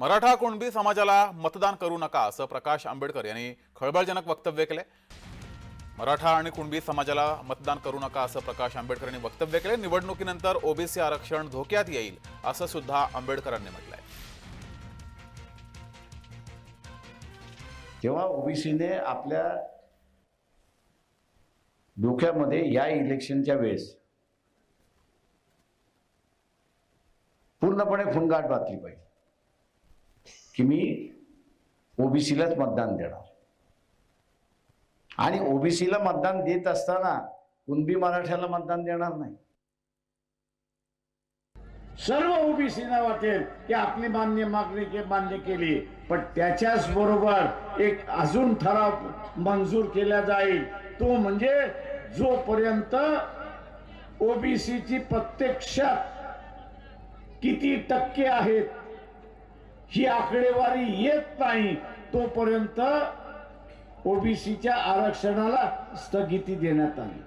मराठा कुणबी समाजाला मतदान करू नका असं प्रकाश आंबेडकर यांनी खळबळजनक वक्तव्य केलंय मराठा आणि कुणबी समाजाला मतदान करू नका असं प्रकाश आंबेडकर यांनी वक्तव्य केले. निवडणुकीनंतर ओबीसी आरक्षण धोक्यात येईल असं सुद्धा आंबेडकरांनी म्हटलंय. जेव्हा ओबीसीने आपल्या डोक्यामध्ये या इलेक्शनच्या वेळेस पूर्णपणे फुंगाट बातली पाहिजे. की मी ओबीसीलाच मतदान देणार. आणि ओबीसीला मतदान देत असताना कुणबी मराठ्याला मतदान देणार नाही. सर्व ओबीसीना वाटेल की आपली मान्य मागणी के मान्य केली पण त्याच्याच बरोबर एक अजून ठराव मंजूर केला जाईल. तो म्हणजे जोपर्यंत ओबीसीची प्रत्यक्षात किती टक्के आहेत ही आकडेवारी येत नाही तोपर्यंत ओबीसीच्या आरक्षणाला स्थगिती देण्यात आली.